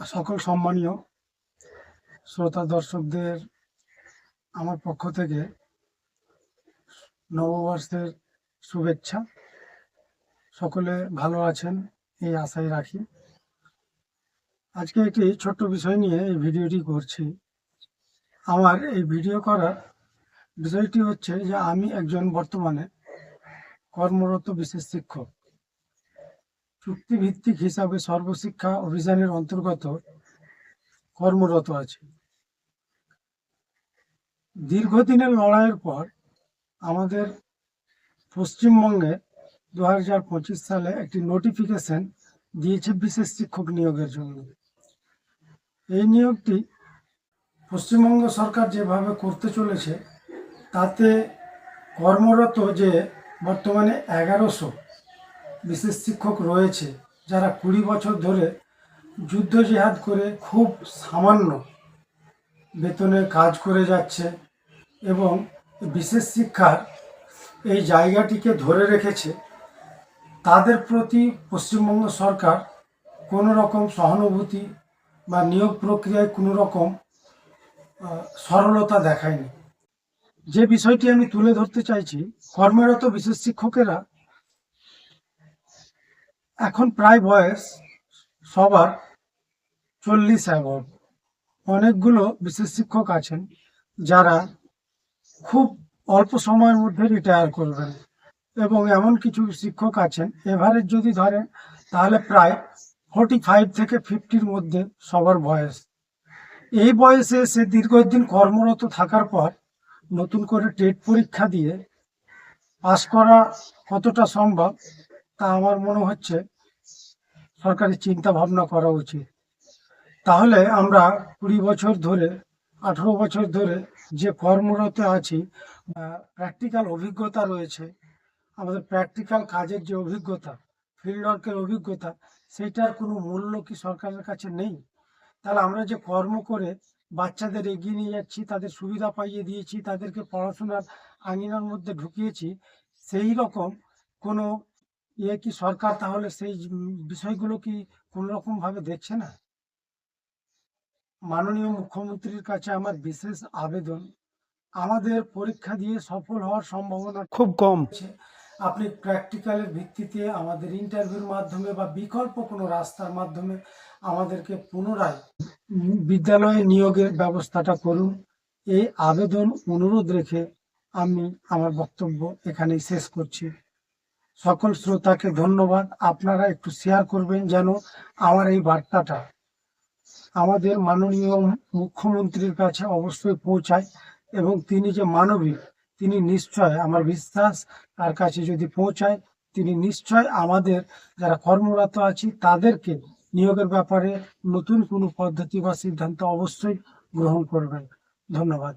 সকল সম্মানীয় শ্রোতা দর্শকদের আমার পক্ষ থেকে নববর্ষের শুভেচ্ছা। সকলে ভালো আছেন, এই আশাই রাখি। আজকে একটি ছোট্ট বিষয় নিয়ে এই ভিডিওটি করছি। আমার এই ভিডিও করার বিষয়টি হচ্ছে যে আমি একজন বর্তমানে কর্মরত বিশেষ শিক্ষক। চুক্তিভিত্তিক হিসাবে সর্বশিক্ষা অভিযানের অন্তর্গত কর্মরত আছে। দীর্ঘদিনের লড়াইয়ের পর আমাদের পশ্চিমবঙ্গে দু হাজার পঁচিশ সালে একটি নোটিফিকেশন দিয়েছে বিশেষ শিক্ষক নিয়োগের জন্য। এই নিয়োগটি পশ্চিমবঙ্গ সরকার যেভাবে করতে চলেছে, তাতে কর্মরত যে বর্তমানে এগারোশো বিশেষ শিক্ষক রয়েছে যারা কুড়ি বছর ধরে যুদ্ধ জেহাদ করে খুব সামান্য বেতনে কাজ করে যাচ্ছে এবং বিশেষ শিক্ষার এই জায়গাটিকে ধরে রেখেছে। তাদের প্রতি পশ্চিমবঙ্গ সরকার কোনো রকম সহানুভূতি বা নিয়োগ প্রক্রিয়ায় কোনো রকম সরলতা দেখায়নি। যে বিষয়টি আমি তুলে ধরতে চাইছি, কর্মরত বিশেষ শিক্ষকেরা এখন প্রায় বয়স সবার চল্লিশ অ্যাবভ অনেকগুলো বিশেষ শিক্ষক আছেন যারা খুব অল্প সময়ের মধ্যে রিটায়ার করবেন এবং এমন কিছু শিক্ষক আছেন এভারেজ যদি ধরেন, তাহলে প্রায় ফোর্টি ফাইভ থেকে ফিফটির মধ্যে সবার বয়স। এই বয়সে সে দীর্ঘদিন কর্মরত থাকার পর নতুন করে টেট পরীক্ষা দিয়ে পাশ করা কতটা সম্ভব তা আমার মনে হচ্ছে সরকারের চিন্তা ভাবনা করা উচিত। তাহলে আমরা কুড়ি বছর ধরে, আঠেরো বছর ধরে যে কর্মরত আছি প্র্যাকটিক্যাল অভিজ্ঞতা রয়েছে, আমাদের প্র্যাকটিক্যাল কাজের যে অভিজ্ঞতা ফিল্ড ওয়ার্কের অভিজ্ঞতা, সেটার কোনো মূল্য কি সরকারের কাছে নেই? তাহলে আমরা যে কর্ম করে বাচ্চাদের এগিয়ে নিয়ে যাচ্ছি, তাদের সুবিধা পাইয়ে দিয়েছি, তাদেরকে পড়াশোনার আঙিনার মধ্যে ঢুকিয়েছি, সেই রকম কোনো ইয়ে কি সরকার তাহলে সেই বিষয়গুলো কি কোনো রকম ভাবে দেখছে না? মাননীয় মুখ্যমন্ত্রীর কাছে আমার বিশেষ আবেদন আমাদের পরীক্ষা দিয়ে সফল হওয়ার সম্ভাবনা খুব কম। আপনি প্র্যাকটিক্যালের ভিত্তিতে আমাদের ইন্টারভিউর মাধ্যমে বা বিকল্প কোনো রাস্তার মাধ্যমে আমাদেরকে পুনরায় বিদ্যালয়ে নিয়োগের ব্যবস্থাটা করুন। এই আবেদন অনুরোধ রেখে আমি আমার বক্তব্য এখানেই শেষ করছি। সকল শ্রোতাকে ধন্যবাদ। আপনারা একটু শেয়ার করবেন যেন আমার এই বার্তাটা আমাদের মাননীয় মুখ্যমন্ত্রীর কাছে অবশ্যই পৌঁছায় এবং তিনি যে মানবিক, তিনি নিশ্চয় আমার বিশ্বাস তার কাছে যদি পৌঁছায়, তিনি নিশ্চয় আমাদের যারা কর্মরত আছি তাদেরকে নিয়োগের ব্যাপারে নতুন কোনো পদ্ধতি বা সিদ্ধান্ত অবশ্যই গ্রহণ করবেন। ধন্যবাদ।